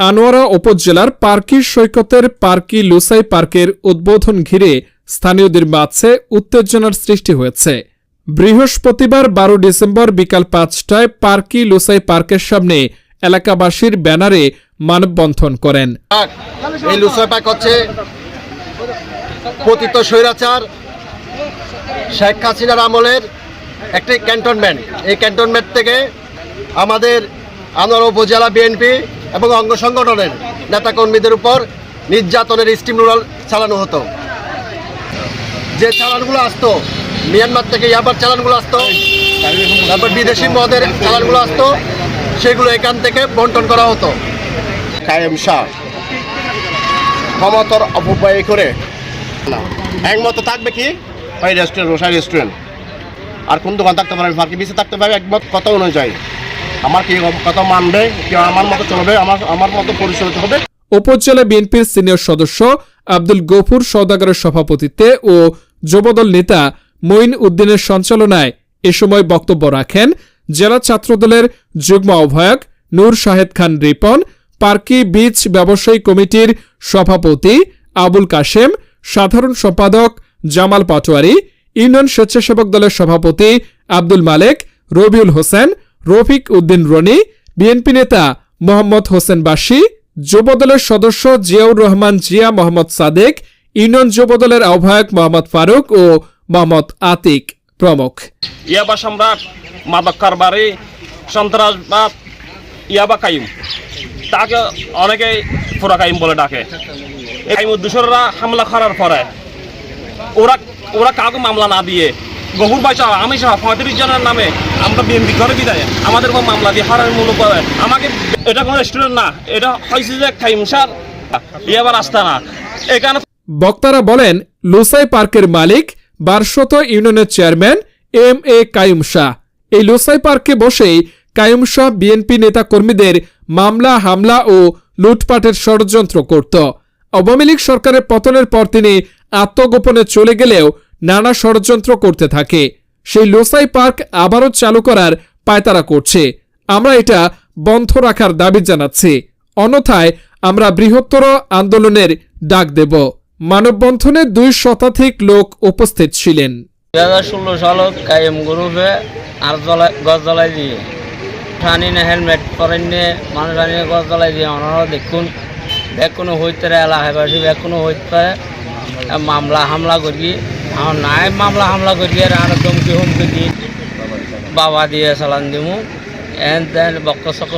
আনোয়ারা উপজেলার পার্কি সৈকতের পার্কি লুসাই পার্কের উদ্বোধন ঘিরে স্থানীয়দের মাঝে উত্তেজনার সৃষ্টি হয়েছে। বৃহস্পতিবার বারো ডিসেম্বর বিকাল পাঁচটায় পার্কি লুসাই পার্কের সামনে এলাকাবাসীর ব্যানারে মানববন্ধন করেন। এই লুসয় পাক হচ্ছে পতিত স্বৈরাচার শেখ হাসিনার আমলের একটি ক্যান্টনমেন্ট। এই ক্যান্টনমেন্ট থেকে আমাদের আনোয়ার উপজেলা বিএনপি এবং অঙ্গ সংগঠনের নেতাকর্মীদের উপর নির্যাতনের স্টিম রুলার চালানো হতো। যে চালানগুলো আসতো মিয়ানমার থেকে ইয়াবার চালানগুলো আসতো তারপর বিদেশি মদের চালানগুলো আসতো সেগুলো এখান থেকে বন্টন করা হতো। কায়েম শাহ ক্ষমতার অপব্যয় করে। না একমত থাকবে কি? ওই রেস্টুরেন্ট রোসাই রেস্টুরেন্ট আর কোন দোকান থাকতে পারে ফাঁকি পিছিয়ে থাকতে পারে একমত কথা অনুযায়ী। আমার কি কথা মানবে কেউ আমার মতো চলবে, আমার আমার মতো পরিচালিত হবে? উপজেলা বিএনপির সিনিয়র সদস্য আব্দুল গফুর সওদাগরের সভাপতিত্বে ও যুবদল নেতা মঈন উদ্দিনের সঞ্চালনায় এ সময় বক্তব্য রাখেন জেলা ছাত্রদলের যুগ্ম আহ্বায়ক নূর শাহেদ খান রিপন, পার্কি বিচ ব্যবসায়ী কমিটির সভাপতি আবুল কাশেম, সাধারণ সম্পাদক জামাল পাটোয়ারি, ইউনিয়ন স্বেচ্ছাসেবক দলের সভাপতি আব্দুল মালেক, রবিউল হোসেন রফিক উদ্দিন রনি, বিএনপি নেতা মোহাম্মদ হোসেন বাসি, যুবদলের সদস্য জিয়াউর রহমান জিয়া মোহাম্মদ সাদেক, ইউনিয়ন যুবদলের আহ্বায়ক মোহাম্মদ ফারুক ও মোহাম্মদ আতিক প্রমুখ। ইয়াবা সম্রাট মাদক কারবারি, সন্ত্রাসবাদ ইয়াবা কাইম। তাকে অনেকেই ফোরা কাইম বলে ডাকে। এই দূষররা হামলা করার পরে ওরা ওরা কাউকে মামলা না দিয়ে গহুর বাইচা আমি সহ পঁয়ত্রিশ জনের নামে আমরা বিএনপি করে বিদায়। আমাদের কোনো মামলা দিয়ে পাবে। আমাকে এটা কোনো রেস্টুরেন্ট না, এটা হয়েছে যে কাইম সার ইয়াবার রাস্তা না। এখানে বক্তারা বলেন, লুসাই পার্কের মালিক বারশত ইউনিয়নের chairman M A Kayum Shah. এই লুসাই পার্কে বসেই কায়ুম শাহ বিএনপি নেতা কর্মীদের মামলা, হামলা ও লুটপাটের ষড়যন্ত্র করত। আওয়ামী লীগ সরকারের পতনের পর তিনি আত্মগোপনে চলে গেলেও নানা ষড়যন্ত্র করতে থাকে। সেই লোসাই পার্ক আবারও চালু করার পায়তারা করছে। আমরা এটা বন্ধ রাখার দাবি জানাচ্ছি। অন্যথায় আমরা বৃহত্তর আন্দোলনের ডাক দেব। মানববন্ধনে দুই শতাধিক লোক উপস্থিত ছিলেন। দুই হাজার ষোলো সালত কায়েম গ্রুপে আর গছ জ্বলাই দিয়ে। আনি না হেলমেট পরেন নিয়ে মানুষ আনিয়ে গছ জ্বলাই দিয়ে ওনারা দেখুন। ব্যাগ হইতে এলাকাবাসী ব্যাগ হইতে মামলা হামলা করি। আমার নাই, মামলা হামলা করি আর আর ধমকি হুমকি দিই বাবা দিয়ে চালান দিমু। এন তেন বক্ক চক্ক